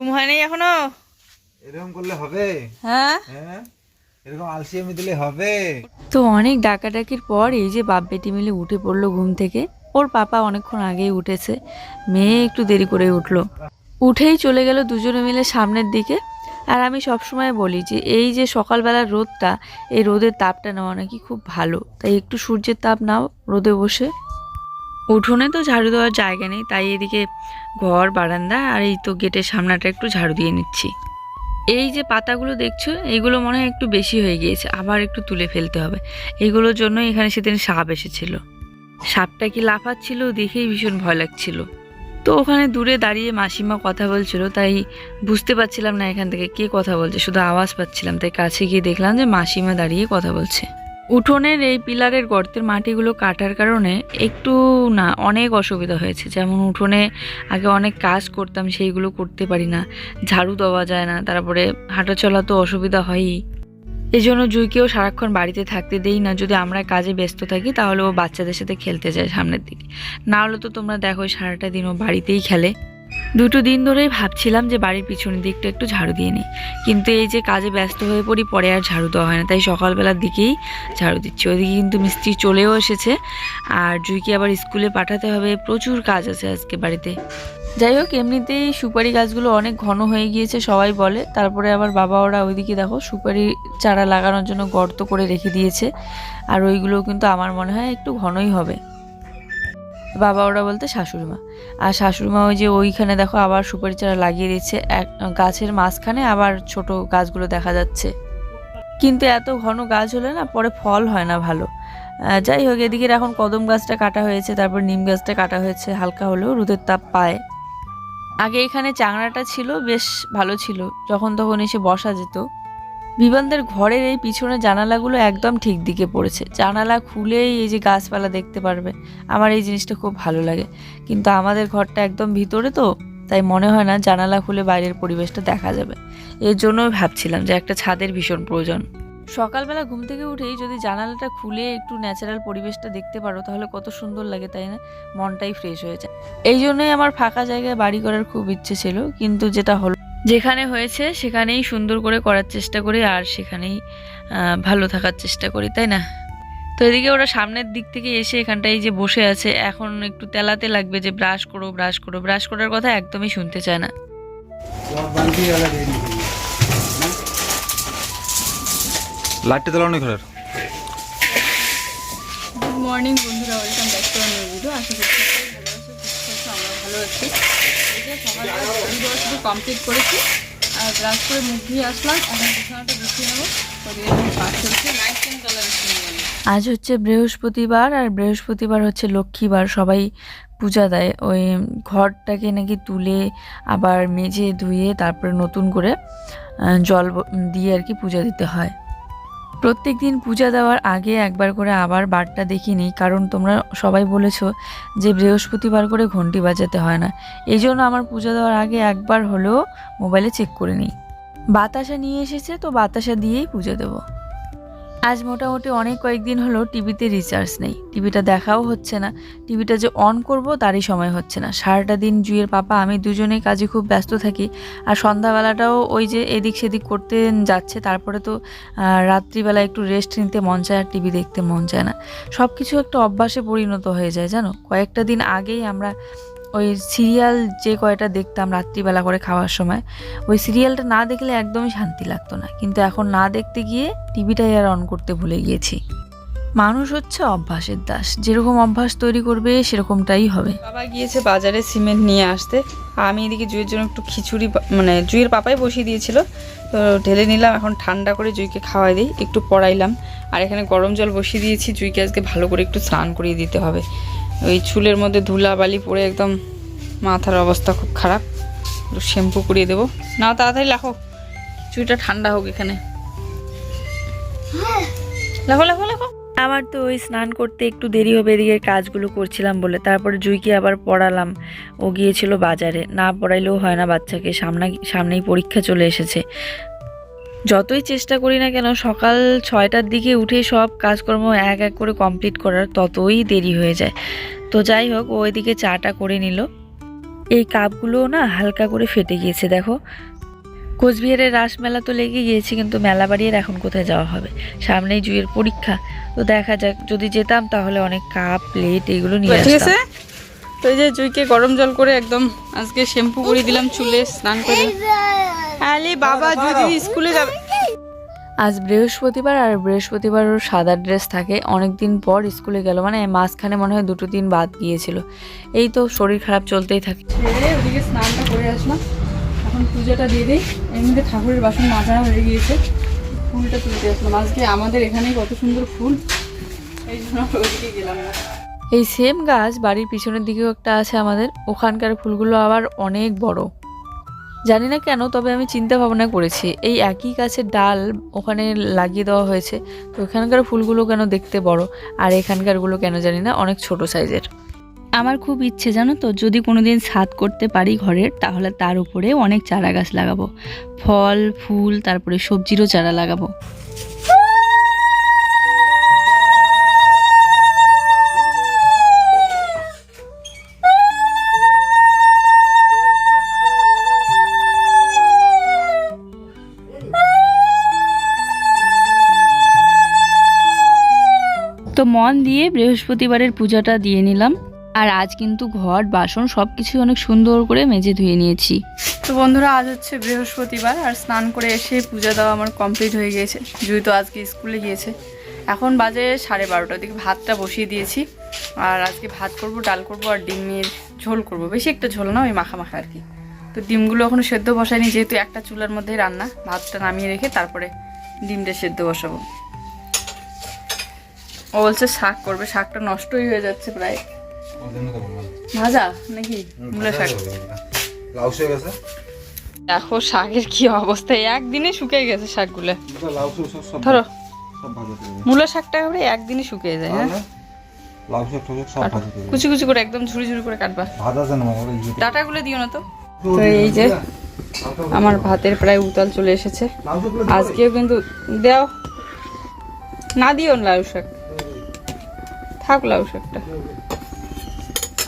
ঘুম হয় নাই এখনও? এরকম করলে হবে? হ্যাঁ? হ্যাঁ? এরকম আলসিয়ামি দিলে হবে? তো অনেক ডাকাডাকির পর এই যে বাপ বেটি মিলে উঠে পড়ল ঘুম থেকে। ওর পাপা অনেকক্ষণ আগেই উঠেছে। মেয়ে একটু দেরি করে উঠল। উঠেই চলে গেল দুজনে মিলে সামনের দিকে। আর আমি সবসময় বলি যে এই যে সকালবেলার রোদটা এই রোদের তাপটা নেওয়া নাকি খুব ভালো। তাই একটু সূর্যের তাপ নাও রোদে বসে। উঠোনে তো ঝাড়ু দেওয়ার জায়গা নেই, তাই এদিকে ঘর, বারান্দা আর এই তো গেটের সামনাটা একটু ঝাড়ু দিয়ে নিচ্ছি। এই যে পাতাগুলো দেখছ এইগুলো মনে হয় একটু বেশি হয়ে গিয়েছে, আবার একটু তুলে ফেলতে হবে। এইগুলোর জন্য এখানে সেদিন সাপ এসেছিল। সাপটা কি লাফাচ্ছিল দেখেই ভীষণ ভয় লাগছিল। তো ওখানে দূরে দাঁড়িয়ে মাসিমা কথা বলছিল, তাই বুঝতে পারছিলাম না এখান থেকে কে কথা বলছে, শুধু আওয়াজ পাচ্ছিলাম, তাই কাছে গিয়ে দেখলাম যে মাসিমা দাঁড়িয়ে কথা বলছে। উঠোনের এই পিলারের গর্তের মাটিগুলো কাটার কারণে একটু না, অনেক অসুবিধা হয়েছে। যেমন উঠোনে আগে অনেক কাজ করতাম, সেইগুলো করতে পারি না। ঝাড়ু দেওয়া যায় না, তারপরে হাঁটা চলা তো অসুবিধা হয়ই। এই জন্য জুইকেও সারাক্ষণ বাড়িতে থাকতে দেই না। যদি আমরা কাজে ব্যস্ত থাকি, তাহলে ও বাচ্চাদের সাথে খেলতে যায় সামনের দিকে। না হলে তো তোমরা দেখো সারাটা দিন ও বাড়িতেই খেলে। দুটো দিন ধরেই ভাবছিলাম যে বাড়ির পিছনের দিকটা একটু ঝাড়ু দিয়ে নিই। কিন্তু এই যে কাজে ব্যস্ত হয়ে পড়ি, পরে আর ঝাড়ু দেওয়া হয় না। তাই সকালবেলার দিকেই ঝাড়ু দিচ্ছি। ওইদিকে কিন্তু মিস্ত্রি চলেও এসেছে। আর জুইকে আবার স্কুলে পাঠাতে হবে। প্রচুর কাজ আছে আজকে বাড়িতে। যাই হোক, এমনিতেই সুপারি গাছগুলো অনেক ঘন হয়ে গিয়েছে, সবাই বলে। তারপরে আবার বাবা ওরা ওইদিকে দেখো, সুপারি চারা লাগানোর জন্য গর্ত করে রেখে দিয়েছে। আর ওইগুলো কিন্তু আমার মনে হয় একটু ঘনই হবে। বাবা ওরা বলতে শাশুড়ি মা আর শাশুড়ি মা ওই যে ওইখানে দেখো আবার সুপারি চারা লাগিয়ে দিচ্ছে। এক গাছের মাঝখানে আবার ছোট গাছগুলো দেখা যাচ্ছে। কিন্তু এত ঘন গাছ হলে না পরে ফল হয় না ভালো। যাই হোক এদিকে এখন কদম গাছটা কাটা হয়েছে, তারপর নিম গাছটা কাটা হয়েছে, হালকা হলেও রোদের তাপ পায়। আগে এখানে চাংড়াটা ছিল, বেশ ভালো ছিল। যখন তখন এসে বসা যেত। বিবানদের ঘরের এই পিছনে জানালাগুলো একদম ঠিক দিকে পড়েছে। জানালা খুলেই এই যে গাছপালা দেখতে পারবে। আমার এই জিনিসটা খুব ভালো লাগে। কিন্তু আমাদের ঘরটা একদম ভিতরে তো, তাই মনে হয় না জানালা খুলে বাইরের পরিবেশটা দেখা যাবে। এর জন্যই ভাবছিলাম যে একটা ছাদের ভীষণ প্রয়োজন। সকালবেলা ঘুম থেকে উঠেই যদি জানালাটা খুলে একটু ন্যাচারাল পরিবেশটা দেখতে পারো, তাহলে কত সুন্দর লাগে, তাই না? মনটাই ফ্রেশ হয়ে যায়। এই জন্যই আমার ফাঁকা জায়গায় বাড়ি করার খুব ইচ্ছে ছিল, কিন্তু যেটা হলো যেখানে হয়েছে সেখানেই সুন্দর করে করার চেষ্টা করি আর সেখানেই ভালো থাকার চেষ্টা করি তাই না? তো এদিকে ওরা সামনের দিক থেকে এসে এখানটায় যে বসে আছে এখন একটু তেলাতে লাগবে যে ব্রাশ করো ব্রাশ করো ব্রাশ করার কথা একদমই শুনতে চায় না। লাইটটা ঘরের। গুড মর্নিং বন্ধুরা welcome back to new video আশা করছি ভালো আছো সুস্থ আছো আমরা ভালো আছি এই যে সকালে ঝাড়ু দেওয়া শুধু কমপ্লিট করেছি। আর ব্রাশ করে মুখ ধুয়ে আসলাম। এখন বিছানাটা গুছিয়ে নেব। আজ হচ্ছে বৃহস্পতিবার, আর বৃহস্পতিবার হচ্ছে লক্ষ্মীবার। সবাই পূজা দেয়। ওই ঘরটাকে নাকি তুলে আবার মেজে ধুয়ে তারপরে নতুন করে জল দিয়ে আর কি পূজা দিতে হয়। প্রত্যেক দিন পূজা দেওয়ার আগে একবার করে আবার বারটা দেখি নিই, কারণ তোমরা সবাই বলেছ যে বৃহস্পতিবার করে ঘন্টি বাজাতে হয় না। এই জন্য আমার পূজা দেওয়ার আগে একবার হলেও মোবাইলে চেক করে নিই। বাতাসা নিয়ে এসেছে, তো বাতাসা দিয়েই পুজো দেবো। আজ মোটামুটি অনেক কয়েকদিন হলো টিভিতে রিচার্জ নেই। টিভিটা দেখাও হচ্ছে না। টিভিটা যে অন করব তারই সময় হচ্ছে না। সারাটা দিন জুয়ের পাপা, আমি দুজনেই কাজে খুব ব্যস্ত থাকি। আর সন্ধ্যাবেলাটাও ওই যে এদিক সেদিক করতে যাচ্ছে, তারপরে তো রাত্রিবেলা একটু রেস্ট নিতে মন চায় আর টিভি দেখতে মন চায় না। সব কিছু একটা অভ্যাসে পরিণত হয়ে যায়, জানো? কয়েকটা দিন আগেই আমরা ওই সিরিয়াল যে কয়টা দেখতাম রাত্রিবেলা করে খাওয়ার সময়, ওই সিরিয়ালটা না দেখলে একদমই শান্তি লাগতো না। কিন্তু এখন না দেখতে গিয়ে টিভিটাই আর অন করতে ভুলে গিয়েছি। মানুষ হচ্ছে অভ্যাসের দাস। যেরকম অভ্যাস তৈরি করবে, সেরকমটাই হবে। বাবা গিয়েছে বাজারে সিমেন্ট নিয়ে আসতে। আমি এদিকে জুয়ের জন্য একটু খিচুড়ি মানে জুয়ের পাপাই বসিয়ে দিয়েছিল। তো ঢেলে নিলাম, এখন ঠান্ডা করে জুইকে খাওয়াই দিই, একটু পড়াইলাম। আর এখানে গরম জল বসিয়ে দিয়েছি, জুইকে আজকে ভালো করে একটু স্নান করিয়ে দিতে হবে। ওই চুলের মধ্যে ধুলা বালি পড়ে একদম মাথার অবস্থা খুব খারাপ। একটু শ্যাম্পু করিয়ে দেবো। না তাড়াতাড়ি লাখো। চুইটা ঠান্ডা হোক এখানে। লাখো লাখো লাখো। আমার তো ওই স্নান করতে একটু দেরি হবে, এদিকে কাজগুলো করছিলাম বলে। তারপরে জুইকে আবার পড়ালাম। ও গিয়েছিল বাজারে। না পড়াইলেও হয় না বাচ্চাকে। সামনে সামনেই পরীক্ষা চলে এসেছে। যতই চেষ্টা করি না কেন সকাল ছয়টার দিকে উঠে সব কাজকর্ম এক এক করে কমপ্লিট করার ততই দেরি হয়ে যায়। তো যাই হোক ও এদিকে চাটা করে নিল। এই কাপগুলো না হালকা করে ফেটে গিয়েছে দেখো। কোচবিহারের রাস মেলা তো লেগে গিয়েছে কিন্তু মেলা বাড়ির এখন কোথায় যাওয়া হবে? সামনেই জুয়ের পরীক্ষা। তো দেখা যাক যদি যেতাম তাহলে অনেক কাপ প্লেট এগুলো নিয়ে আসতাম। তো এই যে জুইকে গরম জল করে একদম আজকে শ্যাম্পু করে দিলাম চুলে স্নান করে। আলে বাবা জুই দিদি স্কুলে যাবে। আজ বৃহস্পতিবার আর বৃহস্পতিবার ওর সাদা ড্রেস থাকে। অনেক দিন পর স্কুলে গেল মানে মাঝখানে মনে হয় দুটো দিন বাদ গিয়েছিল। এই তো শরীর খারাপ চলতেই থাকে। ওদিকে স্নানটা করে আসলাম। এখন পূজাটা দিয়ে দিই। এমনিতে ঠাকুরের বাসন মাজা হয়ে গিয়েছে। ফুলটা তুলতে আসলাম। আজকে আমাদের এখানেই কত সুন্দর ফুল। এই জন্য ওদিকে গেলাম না। এই সেম গাছ বাড়ির পিছনের দিকেও একটা আছে আমাদের। ওখানকার ফুলগুলো আবার অনেক বড়। জানি না কেন, তবে আমি চিন্তা ভাবনা করেছি, এই একই গাছের ডাল ওখানে লাগিয়ে দেওয়া হয়েছে, তো ওখানকার ফুলগুলো কেন দেখতে বড়? আর এখানকারগুলো কেন জানি না, অনেক ছোট সাইজের। আমার খুব ইচ্ছে, জানো তো? যদি কোনো দিন ছাদ করতে পারি ঘরের, তাহলে তার উপরে অনেক চারা গাছ লাগাবো। ফল, ফুল, তারপরে সবজিরও চারা লাগাবো। মন দিয়ে বৃহস্পতিবারের পূজাটা দিয়ে নিলাম। আর আজ কিন্তু ঘর বাসন সব কিছু অনেক সুন্দর করে মেজে ধুয়ে নিয়েছি। তো বন্ধুরা, আজ হচ্ছে বৃহস্পতিবার আর স্নান করে এসে পূজা দেওয়া আমার কমপ্লিট হয়ে গিয়েছে। জুই তো আজকে স্কুলে গিয়েছে। এখন বাজে সাড়ে বারোটার দিকে ভাতটা বসিয়ে দিয়েছি। আর আজকে ভাত করব, ডাল করব আর ডিমের ঝোল করব। বেশি একটা ঝোল না, ওই মাখা মাখা আর কি। তো ডিমগুলো এখনও সেদ্ধ বসাইনি যেহেতু একটা চুলার মধ্যেই রান্না। ভাতটা নামিয়ে রেখে তারপরে ডিমটা সেদ্ধ বসাবো। ও বলছে শাক করবে, শাকটা নষ্টই হয়ে যাচ্ছে প্রায়। ভাজা নাকি? মূলা শাক। লাউ গেছে দেখো শাকের কি অবস্থা, একদিনে শুকিয়ে গেছে শাকগুলো। ধরো করে মূলা শাকটা একেবারে একদিনে শুকিয়ে যায় হ্যাঁ? কুচি কুচি করে একদম করে দিও না তো। এই যে, আমার ভাতের প্রায় উতাল চলে এসেছে। আজকেও কিন্তু দেও। না দিও লাউ শাক। থাক লাউ শাকটা।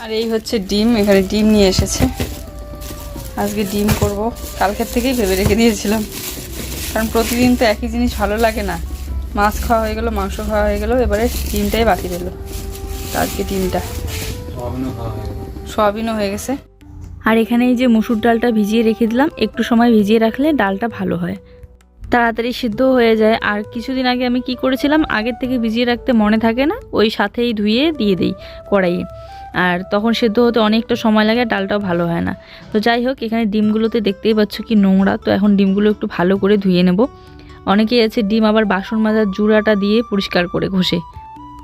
আর এই হচ্ছে ডিম এখানে ডিম নিয়ে এসেছে। আজকে ডিম করব। কালকের থেকেই ভেবে রেখে দিয়েছিলাম। কারণ প্রতিদিন তো একই জিনিস ভালো লাগে না। মাছ খাওয়া হয়ে গেলো মাংস খাওয়া হয়ে গেলো এবারে ডিমটাই বাকি রইল। তো আজকে ডিমটা। হয়ে সয়াবিনও হয়ে গেছে। আর এখানে এই যে মুসুর ডালটা ভিজিয়ে রেখে দিলাম একটু সময় ভিজিয়ে রাখলে ডালটা ভালো হয়। তাড়াতাড়ি সিদ্ধ হয়ে যায়। আর কিছুদিন আগে আমি কি করেছিলাম? আগের থেকে ভিজিয়ে রাখতে মনে থাকে না, ওই সাথেই ধুয়ে দিয়ে দিই কড়াইয়ে। আর তখন সেদ্ধ হতে অনেকটা সময় লাগে, ডালটাও ভালো হয় না। তো যাই হোক, এখানে ডিমগুলোতে দেখতেই পাচ্ছ কি নোংরা। তো এখন ডিমগুলো একটু ভালো করে ধুয়ে নেব। অনেকেই আছে ডিম আবার বাসন মাজার জুড়াটা দিয়ে পরিষ্কার করে ঘষে।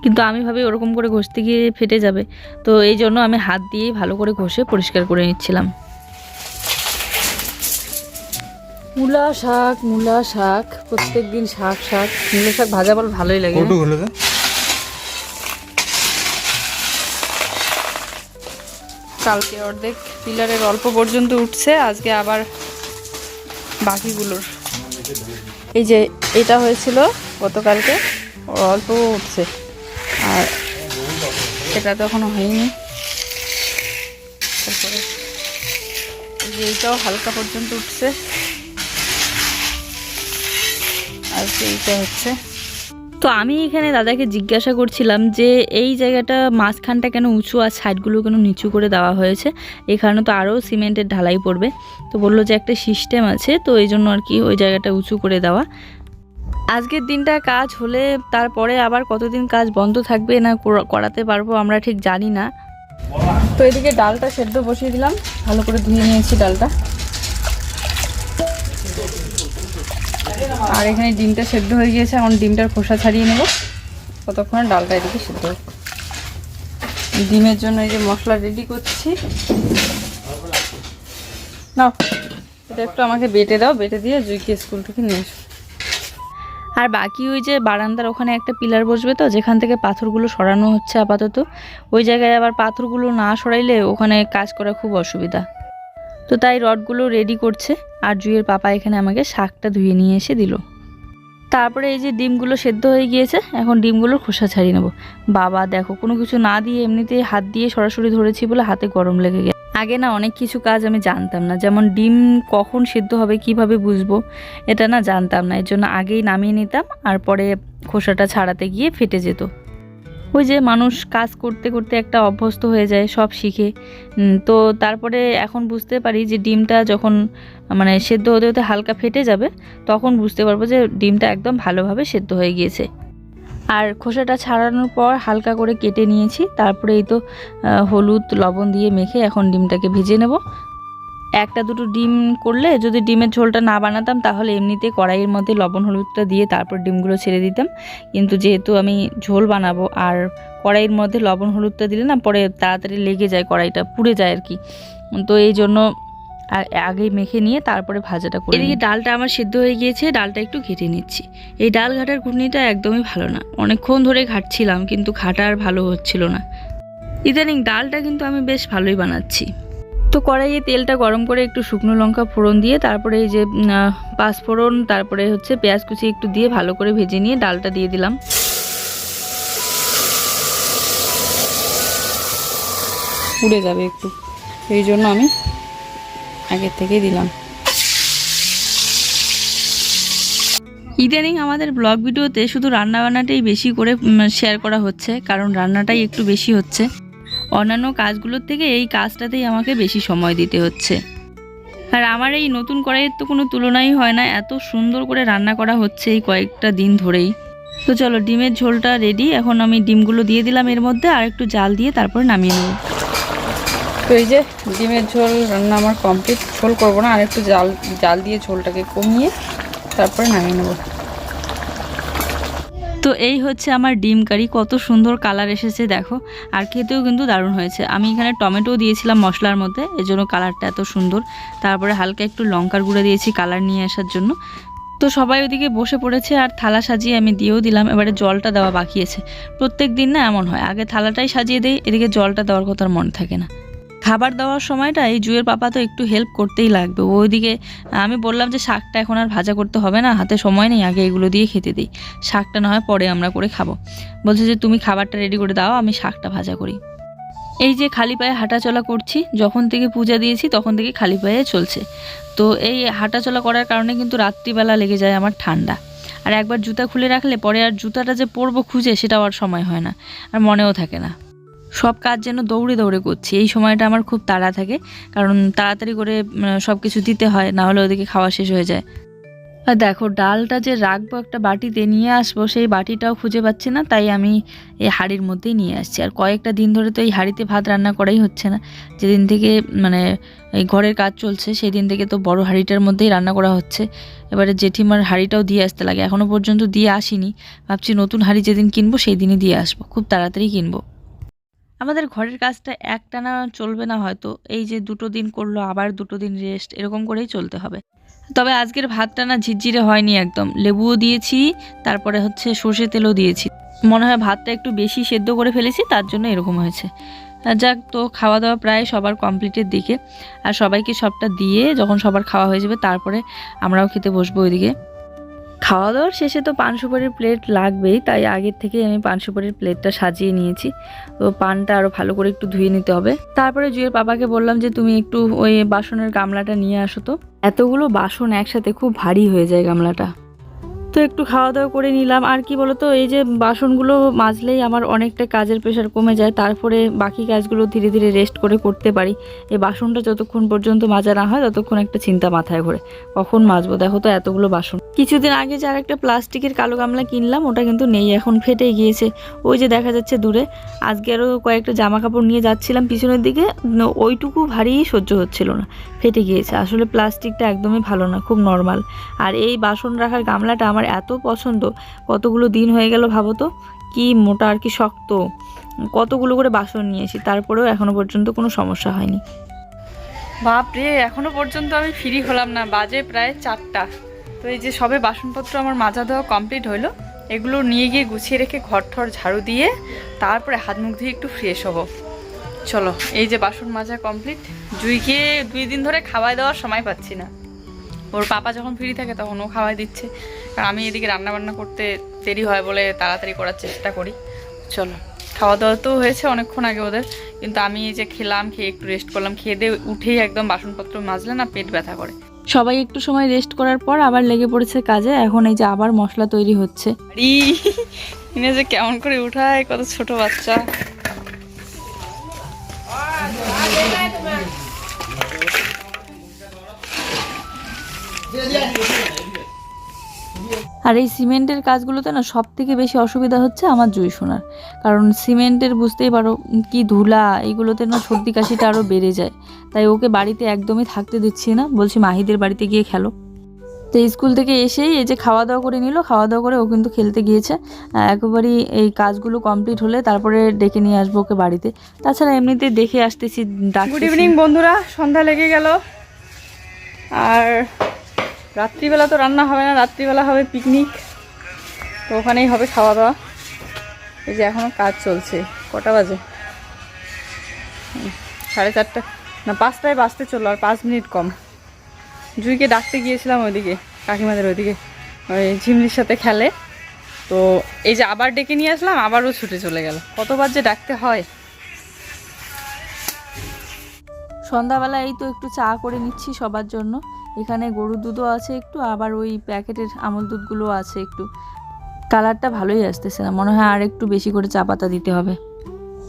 কিন্তু আমি ভাবি ওরকম করে ঘষতে গিয়ে ফেটে যাবে। তো এই জন্য আমি হাত দিয়েই ভালো করে ঘষে পরিষ্কার করে নিচ্ছিলাম। মূলা শাক মূলা শাক প্রত্যেক দিন শাক শাক মূলা শাক ভাজা বল ভালোই লাগে। কালকে অর্ধেক পিলারের অল্প পর্যন্ত উঠছে আজকে আবার বাকিগুলোর। এই যে এটা হয়েছিল গতকালকে অল্প উঠছে। আর এটা তো এখনও হয়নি। তারপরে এইটাও হালকা পর্যন্ত উঠছে। এইটা হচ্ছে। তো আমি এখানে দাদাকে জিজ্ঞাসা করছিলাম যে এই জায়গাটা মাঝখানটা কেন উঁচু আর সাইডগুলো কেন নিচু করে দেওয়া হয়েছে? এখানে তো আরও সিমেন্টের ঢালাই পড়বে। তো বলল যে একটা সিস্টেম আছে, তো এই জন্য আর কি ওই জায়গাটা উঁচু করে দেওয়া। আজকের দিনটা কাজ হলে তারপরে আবার কতদিন কাজ বন্ধ থাকবে না করাতে পারব আমরা ঠিক জানি না। তো এদিকে ডালটা সেদ্ধ বসিয়ে দিলাম, ভালো করে ধুয়ে নিয়েছি ডালটা। আর এখানে ডিমটা সেদ্ধ হয়ে গিয়েছে, এখন ডিমটার খোসা ছাড়িয়ে নেব। ততক্ষণে ডালটা এদিকে সেদ্ধ। ডিমের জন্য এই যে মশলা রেডি করছি। নাও, এটা একটু আমাকে বেটে দাও, বেটে দিয়ে জুইকে স্কুল থেকে নিয়ে এসো। আর বাকি ওই যে বারান্দার ওখানে একটা পিলার বসবে তো, যেখান থেকে পাথরগুলো সরানো হচ্ছে আপাতত। ওই জায়গায় আবার পাথরগুলো না সরাইলে ওখানে কাজ করা খুব অসুবিধা। তো তাই রডগুলো রেডি করছে। আর জুয়ের পাপা এখানে আমাকে শাকটা ধুয়ে নিয়ে এসে দিল। তারপরে এই যে ডিমগুলো সেদ্ধ হয়ে গিয়েছে, এখন ডিমগুলোর খোসা ছাড়িয়ে নেব। বাবা, দেখো, কোনো কিছু না দিয়ে এমনিতেই হাত দিয়ে সরাসরি ধরেছি বলে হাতে গরম লেগে গেছে। আগে না অনেক কিছু কাজ আমি জানতাম না, যেমন ডিম কখন সেদ্ধ হবে কীভাবে বুঝব, এটা না জানতাম না। এর জন্য আগেই নামিয়ে নিতাম আর পরে খোসাটা ছাড়াতে গিয়ে ফেটে যেত। ওই যে মানুষ কাজ করতে করতে একটা অভ্যস্ত হয়ে যায়, সব শিখে। তো তারপরে এখন বুঝতে পারি যে ডিমটা যখন মানে সেদ্ধ হতে হতে হালকা ফেটে যাবে, তখন বুঝতে পারব যে ডিমটা একদম ভালোভাবে সেদ্ধ হয়ে গিয়েছে। আর খোসাটা ছাড়ানোর পর হালকা করে কেটে নিয়েছি, তারপরে এই তো হলুদ, লবণ দিয়ে মেখে এখন ডিমটাকে ভেজে নেব। একটা দুটো ডিম করলে যদি ডিমের ঝোলটা না বানাতাম তাহলে এমনিতে কড়াইয়ের মধ্যে লবণ হলুদটা দিয়ে তারপর ডিমগুলো ছেড়ে দিতাম। কিন্তু যেহেতু আমি ঝোল বানাবো আর কড়াইয়ের মধ্যে লবণ হলুদটা দিলে না পরে তাড়াতাড়ি লেগে যায় কড়াইটা পুড়ে যায় আর কি। তো এই জন্য আ- আগে মেখে নিয়ে তারপরে ভাজাটা করি এদিকে ডালটা আমার সিদ্ধ হয়ে গিয়েছে ডালটা একটু ঘেটে নিচ্ছি। এই ডাল ঘাটার ঘুটনিটা একদমই ভালো না। অনেকক্ষণ ধরে ঘাটছিলাম কিন্তু ঘাটা আর ভালো হচ্ছিল না। ইদানিং ডালটা কিন্তু আমি বেশ ভালোই বানাচ্ছি। তো কড়াইয়ে তেলটা গরম করে একটু শুকনো লঙ্কা ফোড়ন দিয়ে, তারপরে এই যে পাঁচফোড়ন তারপরে হচ্ছে পেঁয়াজ কুচি একটু দিয়ে ভালো করে ভেজে নিয়ে ডালটা দিয়ে দিলাম। পুড়ে যাবে একটু। এই জন্য আমি আগের থেকেই দিলাম। ইদানিং আমাদের ব্লগ ভিডিওতে শুধু রান্নাবান্নাটাই বেশি করে শেয়ার করা হচ্ছে, কারণ রান্নাটাই একটু বেশি হচ্ছে। অন্যান্য কাজগুলোর থেকে এই কাজটাতেই আমাকে বেশি সময় দিতে হচ্ছে। আর আমার এই নতুন কড়াইয়ের তো কোনো তুলনাই হয় না, এত সুন্দর করে রান্না করা হচ্ছে এই কয়েকটা দিন ধরেই। তো চলো, ডিমের ঝোলটা রেডি এখন আমি ডিমগুলো দিয়ে দিলাম এর মধ্যে, আর একটু জাল দিয়ে তারপর নামিয়ে নেব। তো এই যে, ডিমের ঝোল রান্না আমার কমপ্লিট ঝোল করব না, আর একটু জাল জাল দিয়ে ঝোলটাকে কমিয়ে তারপরে নামিয়ে নেব। তো এই হচ্ছে আমার ডিম কারি। কত সুন্দর কালার এসেছে, দেখো। আর খেতেও কিন্তু দারুণ হয়েছে। আমি এখানে টমেটো দিয়েছিলাম মশলার মধ্যে এজন্য কালারটা এত সুন্দর। তারপরে হালকা একটু লঙ্কার গুঁড়ো দিয়েছি কালার নিয়ে আসার জন্য। তো সবাই ওদিকে বসে পড়েছে আর থালা সাজিয়ে আমি দিয়েও দিলাম। এবারে জলটা দেওয়া বাকি আছে। প্রত্যেক দিন না এমন হয়। আগে থালাটাই সাজিয়ে দেই, এদিকে জলটা দেওয়ার কথা মনে থাকে না। খাবার দেওয়ার সময়টা এই জুয়ের পাপা তো একটু হেল্প করতেই লাগবে। ওইদিকে, আমি বললাম যে শাকটা এখন আর ভাজা করতে হবে না, হাতে সময় নেই, আগে এগুলো দিয়ে খেতে দিই। শাকটা না হয় পরে আমরা করে খাব। বলছে যে তুমি খাবারটা রেডি করে দাও, আমি শাকটা ভাজা করি। এই যে খালি পায়ে হাঁটাচলা করছি, যখন থেকে পূজা দিয়েছি তখন থেকে খালি পায়ে চলছে। তো এই হাঁটাচলা করার কারণে কিন্তু রাত্রিবেলা লেগে যায় আমার ঠান্ডা। আর একবার জুতা খুলে রাখলে পরে আর জুতাটা যে পরবো খুঁজে, সেটাও আর সময় হয় না। আর মনেও থাকে না। সব কাজ যেন দৌড়ে দৌড়ে করছি। এই সময়টা আমার খুব তাড়া থাকে, কারণ তাড়াতাড়ি করে সব কিছু দিতে হয়, না হলে ওদিকে খাওয়া শেষ হয়ে যায়। আর দেখো, ডালটা যে রাখব একটা বাটিতে নিয়ে আসব, সেই বাটিটাও খুঁজে পাচ্ছি না, তাই আমি এই হাঁড়ির মধ্যেই নিয়ে আসছি। আর কয়েকটা দিন ধরে তো এই হাঁড়িতে ভাত রান্না করাই হচ্ছে না। যেদিন থেকে মানে এই ঘরের কাজ চলছে সেই দিন থেকে তো বড় হাঁড়িটার মধ্যেই রান্না করা হচ্ছে। এবারে জেঠিমার হাঁড়িটাও দিয়ে আসতে লাগে। এখনও পর্যন্ত দিয়ে আসিনি। ভাবছি নতুন হাঁড়ি যেদিন কিনবো, সেই দিনই দিয়ে আসব। খুব তাড়াতাড়ি কিনবো। আমাদের ঘরের কাজটা একটানা চলবে না হয়তো। এই যে দুটো দিন করল, আবার দুটো দিন রেস্ট এরকম করেই চলতে হবে। তবে আজকের ভাতটা না ঝিরঝিরে হয়নি একদম। লেবুও দিয়েছি, তারপরে হচ্ছে সর্ষে তেলও দিয়েছি। মনে হয় ভাতটা একটু বেশি সেদ্ধ করে ফেলেছি, তার জন্য এরকম হয়েছে। যাক তো খাওয়া দাওয়া প্রায় সবার কমপ্লিটের দিকে। আর সবাইকে সবটা দিয়ে যখন সবার খাওয়া হয়ে যাবে, তারপরে আমরাও খেতে বসবো ওইদিকে। খাওয়া দাওয়ার শেষে তো পান সুপারির প্লেট লাগবেই, তাই আগের থেকেই আমি পান সুপারির প্লেটটা সাজিয়ে নিয়েছি। তো পানটা আরও ভালো করে একটু ধুয়ে নিতে হবে। তারপরে জুয়ের পাপাকে বললাম যে, তুমি একটু ওই বাসনের গামলাটা নিয়ে আসো তো। এতগুলো বাসন একসাথে খুব ভারী হয়ে যায় গামলাটা। তো একটু খাওয়া দাওয়া করে নিলাম। আর কি বলতো, এই যে বাসনগুলো মাজলেই আমার অনেকটা কাজের প্রেশার কমে যায়। তারপরে বাকি কাজগুলো ধীরে ধীরে রেস্ট করে করতে পারি। এই বাসনটা যতক্ষণ পর্যন্ত মাজা না হয়, ততক্ষণ একটা চিন্তা মাথায় ঘোরে। কখন মাজবো? দেখো তো, এতগুলো বাসন। কিছুদিন আগে যার একটা প্লাস্টিকের কালো গামলা কিনলাম, ওটা কিন্তু নেই, এখন ফেটে গিয়েছে। ওই যে দেখা যাচ্ছে দূরে, আজকে আরও কয়েকটা জামা কাপড় নিয়ে যাচ্ছিলাম পিছনের দিকে ওইটুকু ভারী সহ্য হচ্ছিল না, ফেটে গিয়েছে। আসলে প্লাস্টিকটা একদমই ভালো না, খুব নর্মাল আর এই বাসন রাখার গামলাটা আমার এত পছন্দ, কতগুলো দিন হয়ে গেল ভাবো তো, কি মোটা আর কি শক্ত। কতগুলো করে বাসন নিয়েছি, তারপরেও এখনও পর্যন্ত কোনো সমস্যা হয়নি। বাপরে, এখনও পর্যন্ত আমি ফ্রি হলাম না, বাজে প্রায় চারটা। তো এই যে সবে বাসনপত্র আমার মাজা দেওয়া কমপ্লিট হলো এগুলো নিয়ে গিয়ে গুছিয়ে রেখে ঘর ঠর ঝাড়ু দিয়ে তারপরে হাত মুখ ধুয়ে একটু ফ্রেশ হব। চলো, এই যে বাসন মাজা কমপ্লিট জুইকে দুই দিন ধরে খাওয়াই দেওয়ার সময় পাচ্ছি না। ওর পাপা যখন ফ্রি থাকে তখন ও খাওয়াই দিচ্ছে। কারণ আমি এদিকে রান্না বান্না করতে দেরি হয় বলে তাড়াতাড়ি করার চেষ্টা করি। চলো খাওয়া দাওয়া তো হয়েছে অনেকক্ষণ আগে ওদের, কিন্তু আমি এই যে খেলাম, খেয়ে একটু রেস্ট করলাম, খেয়ে দিয়ে উঠেই একদম বাসনপত্র মাজলে না পেট ব্যথা করে। সবাই একটু সময় রেস্ট করার পর আবার লেগে পড়েছে কাজে, এখন এই যে আবার মশলা তৈরি হচ্ছে। কেমন করে উঠায়, কত ছোট বাচ্চা। আর এই সিমেন্টের কাজগুলোতে না সব থেকে বেশি অসুবিধা হচ্ছে আমার জুই শোনার কারণ সিমেন্টের বুঝতেই পারো কি ধুলা এইগুলোতে না সর্দি কাশিটা আরও বেড়ে যায়। তাই ওকে বাড়িতে একদমই থাকতে দিচ্ছি না বলছি মাহিদের বাড়িতে গিয়ে খেলো। তো স্কুল থেকে এসেই এই যে খাওয়া দাওয়া করে নিল খাওয়া দাওয়া করে ও কিন্তু খেলতে গিয়েছে। একেবারেই এই কাজগুলো কমপ্লিট হলে তারপরে ডেকে নিয়ে আসব ওকে বাড়িতে। তাছাড়া এমনিতে দেখে আসতেছি গুড ইভিনিং বন্ধুরা সন্ধ্যা লেগে গেল। আর রাত্রিবেলা তো রান্না হবে না, রাত্রিবেলা হবে পিকনিক তো ওখানেই হবে খাওয়া দাওয়া এই যে এখনও কাজ চলছে, কটা বাজে? সাড়ে চারটা। না, পাঁচটায় বাজতে চলল, আর পাঁচ মিনিট কম। জুইকে ডাকতে গিয়েছিলাম ওইদিকে, কাকিমাদের ওইদিকে, ওই ঝিমলির সাথে খেলে। তো এই যে আবার ডেকে নিয়ে আসলাম, আবারও ছুটে চলে গেল। কতবার যে ডাকতে হয়? সন্ধ্যাবেলা এই তো একটু চা করে নিচ্ছি সবার জন্য। এখানে গরুর দুধও আছে একটু আবার ওই প্যাকেটের আমল দুধগুলো আছে একটু। কালারটা ভালোই আসতেছে না মনে হয় আর একটু বেশি করে চা পাতা দিতে হবে।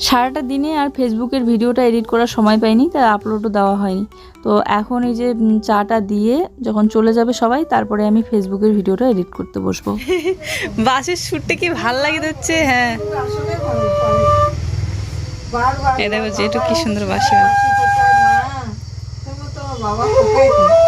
সারাটা দিনে আর ফেসবুকের ভিডিওটা এডিট করার সময় পাইনি তাই আপলোডও দেওয়া হয়নি। তো এখন এই যে চাটা দিয়ে যখন চলে যাবে সবাই তারপরে আমি ফেসবুকের ভিডিওটা এডিট করতে বসবো। বাসের সুরটা কি ভালো লাগে হচ্ছে হ্যাঁ। এই দেখো যেটু কি সুন্দর বাসি হয়।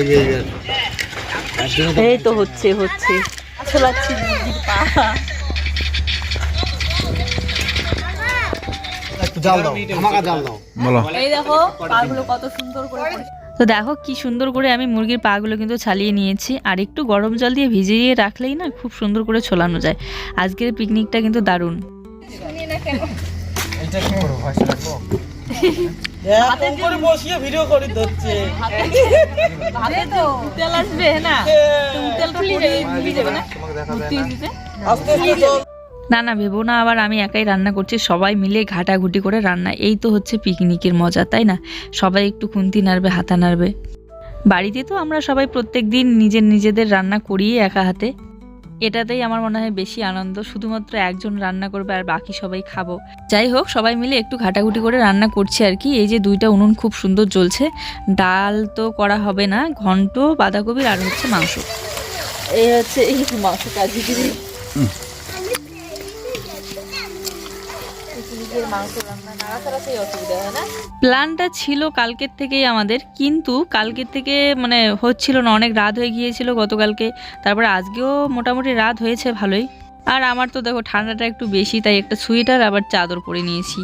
আড়ি এই তো হচ্ছে হচ্ছে। ছোলাচ্ছি একটু জাল দাও আমাকে জাল দাও। বলো। এই দেখো পাগুলো কত সুন্দর করে তো দেখো কি সুন্দর করে আমি মুরগির পাগুলো কিন্তু ছালিয়ে নিয়েছি। আর একটু গরম জল দিয়ে ভিজিয়ে রাখলেই না খুব সুন্দর করে ছোলানো যায়। আজকের পিকনিকটা কিন্তু দারুণ। এটা কি তেল আসবে না? তেলটা যাবে না? তোমাকে দেখা না। না না ভেবো না আবার আমি একাই রান্না করছি সবাই মিলে ঘাটাঘুটি করে রান্না। এই তো হচ্ছে পিকনিকের মজা তাই না? সবাই একটু খুন্তি নাড়বে হাতা নাড়বে। বাড়িতে তো আমরা সবাই প্রত্যেক দিন নিজের নিজেদের রান্না করিয়ে একা হাতে এটাতেই আমার মনে হয় বেশি আনন্দ শুধুমাত্র একজন রান্না করবে আর বাকি সবাই খাব। যাই হোক সবাই মিলে একটু ঘাটাঘুটি করে রান্না করছি আর কি। এই যে দুইটা উনুন খুব সুন্দর জ্বলছে। ডাল তো করা হবে না ঘন্ট বাঁধাকপির আর হচ্ছে মাংস। এই হচ্ছে এই মাংস কাজি প্ল্যানটা ছিল কালকের থেকেই আমাদের, কিন্তু কালকের থেকে মানে হচ্ছিল না, অনেক রাত হয়ে গিয়েছিল গতকালকে, তারপরে আজকেও মোটামুটি রাত হয়েছে ভালোই। আর আমার তো দেখো ঠান্ডাটা একটু বেশি, তাই একটা সোয়েটার আবার চাদর পরে নিয়েছি।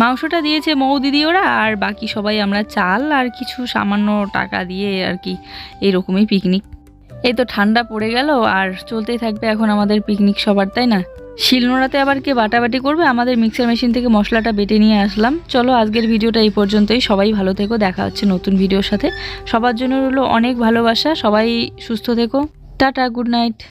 মাংসটা দিয়েছে মৌ দিদি ওরা, আর বাকি সবাই আমরা চাল আর কিছু সামান্য টাকা দিয়ে আর কি, এরকমই পিকনিক এই তো ঠান্ডা পড়ে গেল, আর চলতেই থাকবে এখন আমাদের পিকনিক সবার, তাই না? শিলনোড়াতে আবার কে বাটাবাটি করবে? আমাদের মিক্সার মেশিন থেকে মশলাটা বেটে নিয়ে আসলাম। চলো, আজকের ভিডিওটা এই পর্যন্তই। সবাই ভালো থেকো, দেখা হচ্ছে নতুন ভিডিওর সাথে। সবার জন্য রইল অনেক ভালোবাসা। সবাই সুস্থ থেকো। Tata, good night.